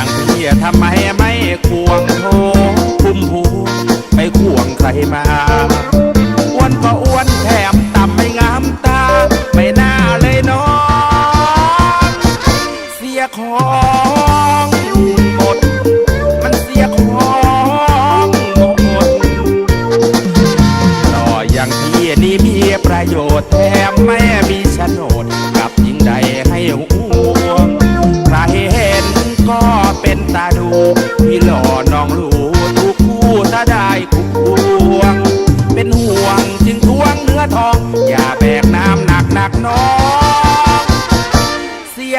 ย่างพี่ทำไมไม่ควงโทคุ้มหูไปควงใครมาอ้วนก็อ้วนแถมต่ำไม่งามตา ไม่น่าเลยน้องเสียของ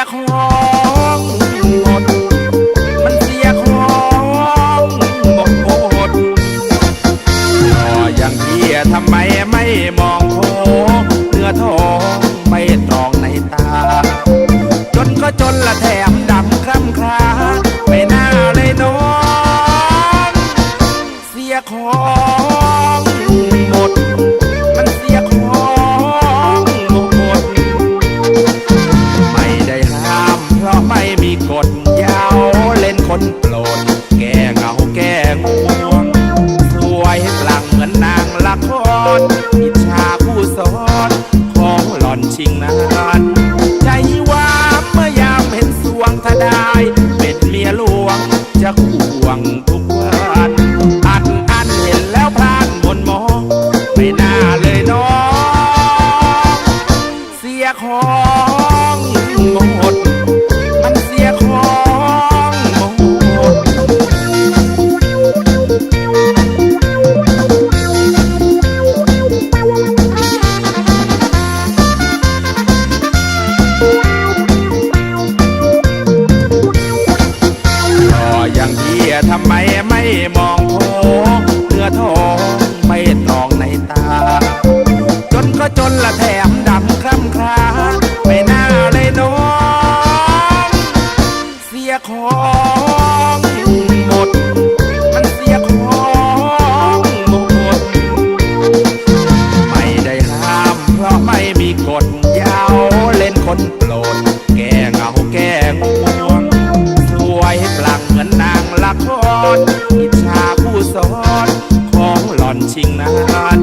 ยของหมด มันเสียของหมดหมดหล่ย่างพี่ทำไมไม่มองโคเนื้อทองไม่ตรองในตา จนก็จนละแถมดำคร่ำคราไม่น่าเลยน้อง เสียของ ยาวเล่นคนโปรดแก้เหงาแก้ง่วง สวยกลังเหมือนนางละครอิจฉาผู้สอนของหล่อนชิงนานใจว่าเมื่อยามเห็นสวงทดา ทำไมไม่มองโคเนื้อทองไม่ตรองในตา จนก็จนละแถาน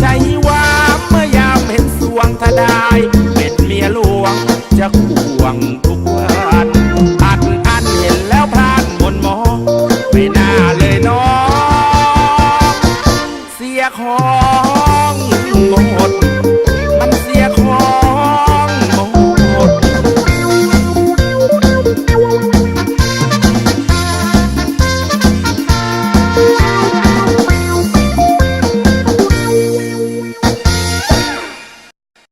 ใจว่าเมื่อยามเห็นสวงถ้าได้เป็นเมียหลวงจะห่วงทุกวันอันอันเห็นแล้วพลานมนมองไม่น่าเลยน้อง เสียของหมด